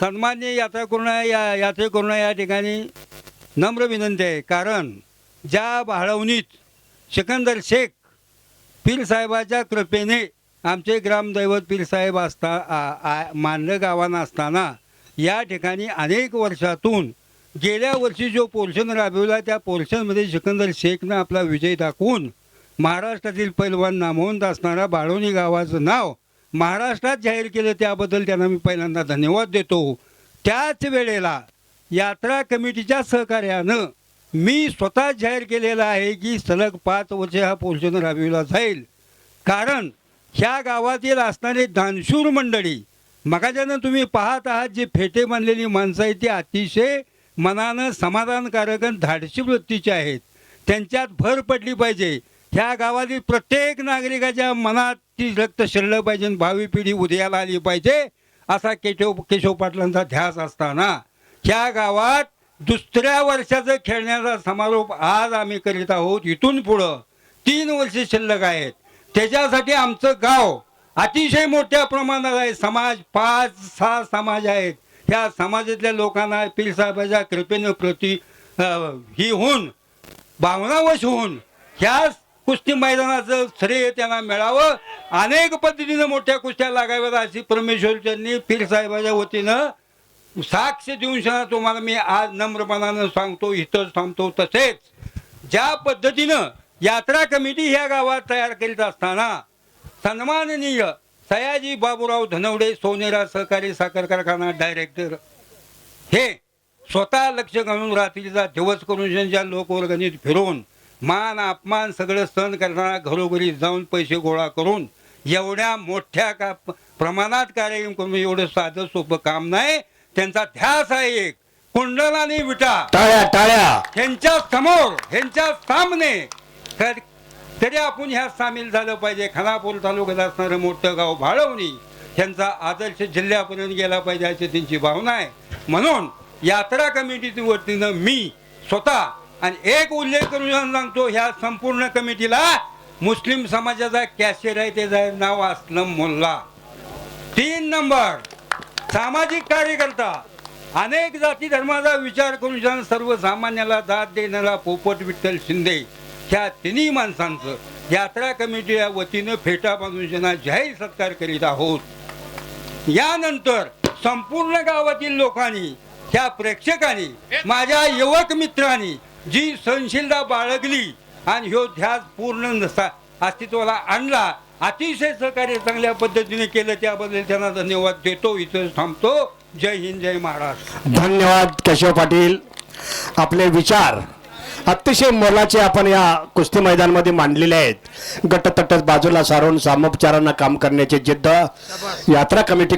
सन्मान्य यात्रा करून या यात्रेकरून या ठिकाणी नम्र विनंती आहे. कारण ज्या भाळवणीत सिकंदर शेख पीरसाहेबाच्या कृपेने आमचे ग्रामदैवत पीरसाहेब असता आ- आ- मानलं गावांना असताना या ठिकाणी अनेक वर्षातून गेल्या वर्षी जो पोर्शन राबविला त्या पोर्शनमध्ये सिकंदर शेखनं आपला विजय दाखवून महाराष्ट्रातील पैलवान नामवंत असणारा बाळवणी गावाचं नाव महाराष्ट्रात जाहीर केलं त्याबद्दल त्यांना मी पहिल्यांदा धन्यवाद देतो. त्याच वेळेला यात्रा कमिटीच्या सहकार्यानं मी स्वतः जाहीर केलेलं आहे की सलग पाच वर्ष हा पोषण राबविला जाईल. कारण ह्या गावातील असणारे दानशूर मंडळी मगाच्यानं तुम्ही पाहत आहात जे फेटे बांधलेली माणसं आहेत ती अतिशय मनानं समाधानकारक आणि धाडशी वृत्तीचे आहेत. त्यांच्यात भर पडली पाहिजे. ह्या गावातील प्रत्येक नागरिकाच्या मनात ती रक्त शिरलं पाहिजे भावी पिढी उदयाला आली पाहिजे असा केशव केशव पाटलांचा ध्यास असताना ह्या गावात दुसऱ्या वर्षाचं खेळण्याचा समारोप आज आम्ही करीत आहोत. इथून पुढं तीन वर्ष शिल्लक आहेत. त्याच्यासाठी आमचं गाव अतिशय मोठ्या प्रमाणात आहे. समाज पाच सहा समाज आहेत. ह्या समाजातल्या लोकांना पीरसाहेबाच्या कृपेनं प्रति ही होऊन भावनावश होऊन ह्या कुस्ती मैदानाचं श्रेय त्यांना मिळावं. अनेक पद्धतीनं मोठ्या कुस्त्या लागाव्यात अशी परमेश्वरच्यांनी पीरसाहेबाच्या वतीनं साक्ष देऊन शना तुम्हाला मी आज नम्रपणानं सांगतो इथंच थांबतो तसेच. ज्या पद्धतीनं यात्रा कमिटी ह्या गावात तयार करीत असताना सन्माननीय सयाजी बाबूराव धनवडे सोनेरा सहकारी साखर कारखाना डायरेक्टर हे स्वतः लक्ष घालून रात्रीचा दिवस करून ज्या लोकवर्गणीत फिरून मान अपमान सगळं सहन करणारा घरोघरी जाऊन पैसे गोळा करून एवढ्या मोठ्या का प्रमाणात कार्यक्रम करून एवढं साधं सोपं काम नाही. त्यांचा ध्यास आहे एक. कुंडलाने विटा. टाळ्या टाळ्या. ह्यांच्या समोर ह्यांच्या सामने. तर- तरी आपण ह्यात सामील झालं पाहिजे. खानापूर तालुक्यात असणारं मोठं गाव भाळवणी ह्यांचा आदर्श जिल्ह्यापर्यंत गेला पाहिजे अशी त्यांची भावना आहे. म्हणून यात्रा कमिटीच्या वतीनं मी स्वतः आणि एक उल्लेख करून सांगतो ह्या संपूर्ण कमिटीला मुस्लिम समाजाचा कॅशियर आहे त्याचं नाव असलम मोल्ला. तीन नंबर सामाजिक कार्यकर्ता. अनेक जाती धर्माचा विचार करून सर्वसामान्याला दाद देणारा पोपट विठ्ठल शिंदे ह्या तिन्ही माणसांचं. यात्रा कमिटी या वतीनं फेटा बांधून ज्यांना जाहीर सत्कार करीत आहोत. यानंतर संपूर्ण गावातील लोकांनी त्या प्रेक्षकांनी माझ्या युवक मित्रांनी जी सहनशीलता बाळगली आणि ह्यो ध्यास पूर्ण नसा अस्तित्वाला आणला अतिशय सहकार्य चांगल्या पद्धतीने केलं त्याबद्दल त्यांना धन्यवाद देतो. इथं थांबतो. जय हिंद जय महाराष्ट्र. धन्यवाद केशव पाटील. आपले विचार अतिशय मोलाचे आपण या कुस्ती मैदानमध्ये मांडलेले आहेत. गटतट बाजूला सारून सामोपचारांना काम करण्याची जिद्द. यात्रा कमिटी